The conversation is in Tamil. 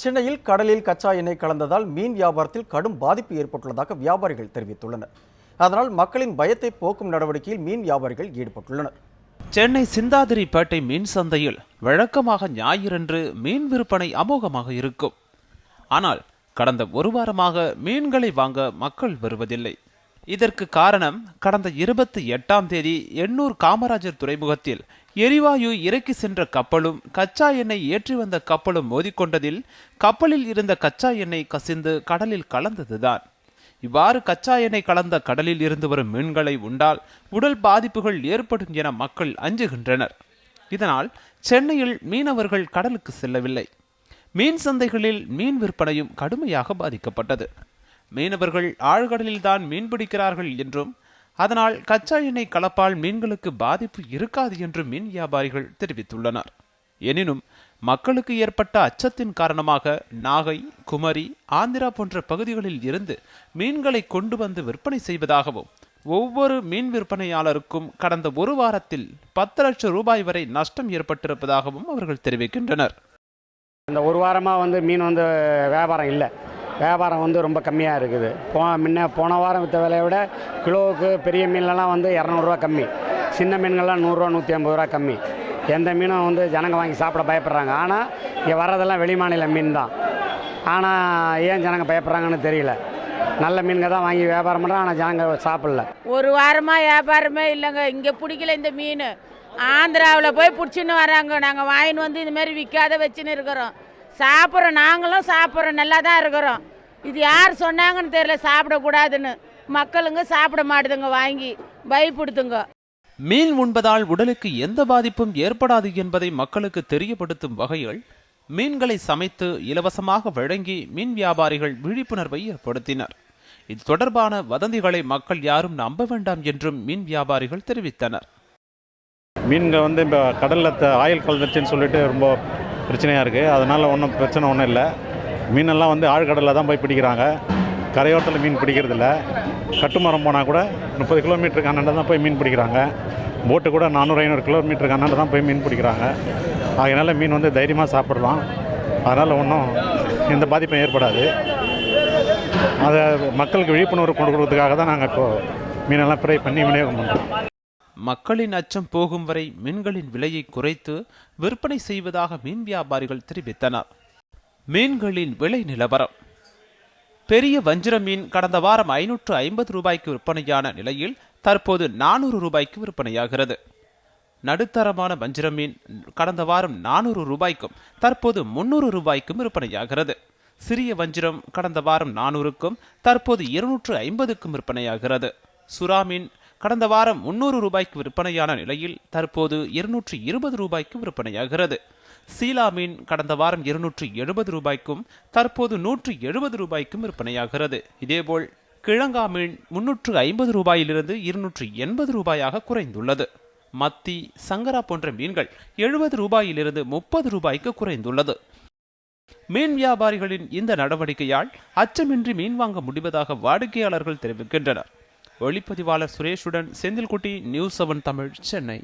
சென்னையில் கடலில் கச்சா எண்ணெய் கலந்ததால் மீன் வியாபாரத்தில் கடும் பாதிப்பு ஏற்பட்டுள்ளதாக வியாபாரிகள் தெரிவித்துள்ளனர். அதனால் மக்களின் பயத்தை போக்கும் நடவடிக்கையில் மீன் வியாபாரிகள் ஈடுபட்டுள்ளனர். சென்னை சிந்தாதிரிப்பேட்டை மீன் சந்தையில் வழக்கமாக ஞாயிறன்று மீன் விற்பனை அமோகமாக இருக்கும். ஆனால் கடந்த ஒரு வாரமாக மீன்களை வாங்க மக்கள் வருவதில்லை. இதற்கு காரணம் கடந்த இருபத்தி எட்டாம் தேதி எண்ணூர் காமராஜர் துறைமுகத்தில் எரிவாயு இறக்கி சென்ற கப்பலும் கச்சா எண்ணெய் ஏற்றி வந்த கப்பலும் மோதிக்கொண்டதில் கப்பலில் இருந்த கச்சா எண்ணெய் கசிந்து கடலில் கலந்ததுதான். இவ்வாறு கச்சா எண்ணெய் கலந்த கடலில் இருந்து வரும் மீன்களை உண்டால் உடல் பாதிப்புகள் ஏற்படும் என மக்கள் அஞ்சுகின்றனர். இதனால் சென்னையில் மீனவர்கள் கடலுக்கு செல்லவில்லை. மீன் சந்தைகளில் மீன் விற்பனையும் கடுமையாக பாதிக்கப்பட்டது. மீனவர்கள் ஆழ்கடலில்தான் மீன் பிடிக்கிறார்கள் என்றும் அதனால் கச்சா எண்ணெய் கலப்பால் மீன்களுக்கு பாதிப்பு இருக்காது என்றும் மீன் வியாபாரிகள் தெரிவித்துள்ளனர். எனினும் மக்களுக்கு ஏற்பட்ட அச்சத்தின் காரணமாக நாகை குமரி ஆந்திரா போன்ற பகுதிகளில் இருந்து மீன்களை கொண்டு வந்து விற்பனை செய்வதாகவும் ஒவ்வொரு மீன் விற்பனையாளருக்கும் கடந்த ஒரு வாரத்தில் பத்து லட்சம் ரூபாய் வரை நஷ்டம் ஏற்பட்டிருப்பதாகவும் அவர்கள் தெரிவிக்கின்றனர். இந்த ஒரு வாரமாக வந்து மீன் வந்து வியாபாரம் இல்லை. வியாபாரம் வந்து ரொம்ப கம்மியாக இருக்குது. போ முன்ன போன வாரம் விற்ற விலையை விட கிலோவுக்கு பெரிய மீன்லலாம் வந்து இரநூறுவா கம்மி. சின்ன மீன்கள்லாம் நூறுரூவா நூற்றி ஐம்பது ரூபா கம்மி. எந்த மீனும் வந்து ஜனங்க வாங்கி சாப்பிட பயப்படுறாங்க. ஆனால் இங்கே வர்றதெல்லாம் வெளிமாநில மீன் தான். ஆனால் ஏன் ஜனங்க பயப்படுறாங்கன்னு தெரியல. நல்ல மீன்கள் தான் வாங்கி வியாபாரம் பண்ணுறாங்க ஆனால் ஜனங்க சாப்பிடல. ஒரு வாரமாக வியாபாரமே இல்லைங்க. இங்கே பிடிக்கல இந்த மீன். ஆந்திராவில் போய் பிடிச்சின்னு வராங்க. நாங்கள் வாங்கின்னு வந்து இந்தமாரி விற்காத வச்சுன்னு இருக்கிறோம். சாப்பிட்றோம். நாங்களும் சாப்பிட்றோம். நல்லா தான் இருக்கிறோம். இது யார் சொன்னாங்கன்னு தெரியல சாப்பிடக்கூடாதுன்னு. மக்களுங்க சாப்பிட மாட்டுதுங்க வாங்கி பயப்படுத்துங்க மீன் உண்பதால் உடலுக்கு எந்த பாதிப்பும் ஏற்படாது என்பதை மக்களுக்கு தெரியப்படுத்தும் வகையில் மீன்களை சமைத்து இலவசமாக வழங்கி மீன் வியாபாரிகள் விழிப்புணர்வை ஏற்படுத்தினர். இது தொடர்பான வதந்திகளை மக்கள் யாரும் நம்ப வேண்டாம் என்றும் மீன் வியாபாரிகள் தெரிவித்தனர். மீன்கள் வந்து இப்போ கடலில் ஆயில் கலந்துருச்சுன்னு சொல்லிட்டு ரொம்ப பிரச்சனையாக இருக்குது அதனால் ஒன்றும் பிரச்சனை ஒன்றும் இல்லை. மீனெல்லாம் வந்து ஆழ்கடலில் தான் போய் பிடிக்கிறாங்க. கரையோரத்தில் மீன் பிடிக்கிறதில்ல. கட்டுமரம் போனால் கூட முப்பது கிலோமீட்டருக்கு அண்ணாண்ட தான் போய் மீன் பிடிக்கிறாங்க. போட்டு கூட நானூறு ஐநூறு கிலோமீட்டருக்கு அண்ணாண்ட தான் போய் மீன் பிடிக்கிறாங்க. அதனால் மீன் வந்து தைரியமாக சாப்பிடலாம். அதனால் ஒன்றும் எந்த பாதிப்பும் ஏற்படாது. அதை மக்களுக்கு விழிப்புணர்வு கொண்டு கொடுக்கறதுக்காக தான் நாங்கள் இப்போது மீனெல்லாம் ஃப்ரை பண்ணி விநியோகம் பண்ணுறோம் மக்களின் அச்சம் போகும் வரை மீன்களின் விலையை குறைத்து விற்பனை செய்வதாக மீன் வியாபாரிகள் தெரிவித்தனர். மீன்களின் விலை நிலவரம். பெரிய வஞ்சிர மீன் கடந்த வாரம் ஐநூற்று ஐம்பது ரூபாய்க்கு விற்பனையான நிலையில் தற்போது நானூறு ரூபாய்க்கு விற்பனையாகிறது. நடுத்தரமான வஞ்சிர மீன் கடந்த வாரம் நானூறு ரூபாய்க்கும் தற்போது முன்னூறு ரூபாய்க்கும் விற்பனையாகிறது. சிறிய வஞ்சிரம் கடந்த வாரம் நானூறுக்கும் தற்போது இருநூற்று ஐம்பதுக்கும் விற்பனையாகிறது. சுறா மீன் கடந்த வாரம் முன்னூறு ரூபாய்க்கு விற்பனையான நிலையில் தற்போது இருநூற்று இருபது ரூபாய்க்கு விற்பனையாகிறது. சீலா மீன் கடந்த வாரம் இருநூற்று எழுபது ரூபாய்க்கும் தற்போது நூற்று எழுபது ரூபாய்க்கும் விற்பனையாகிறது. இதேபோல் கிழங்கா மீன் முன்னூற்று ஐம்பது ரூபாயிலிருந்து இருநூற்று எண்பது ரூபாயாக குறைந்துள்ளது. மத்தி சங்கரா போன்ற மீன்கள் எழுபது ரூபாயிலிருந்து முப்பது ரூபாய்க்கு குறைந்துள்ளது. மீன் வியாபாரிகளின் இந்த நடவடிக்கையால் அச்சமின்றி மீன் வாங்க முடிவதாக வாடிக்கையாளர்கள் தெரிவிக்கின்றனர். ஒளிப்பதிவாளர் சுரேஷுடன் செந்தில்குட்டி நியூஸ் செவன் தமிழ் சென்னை.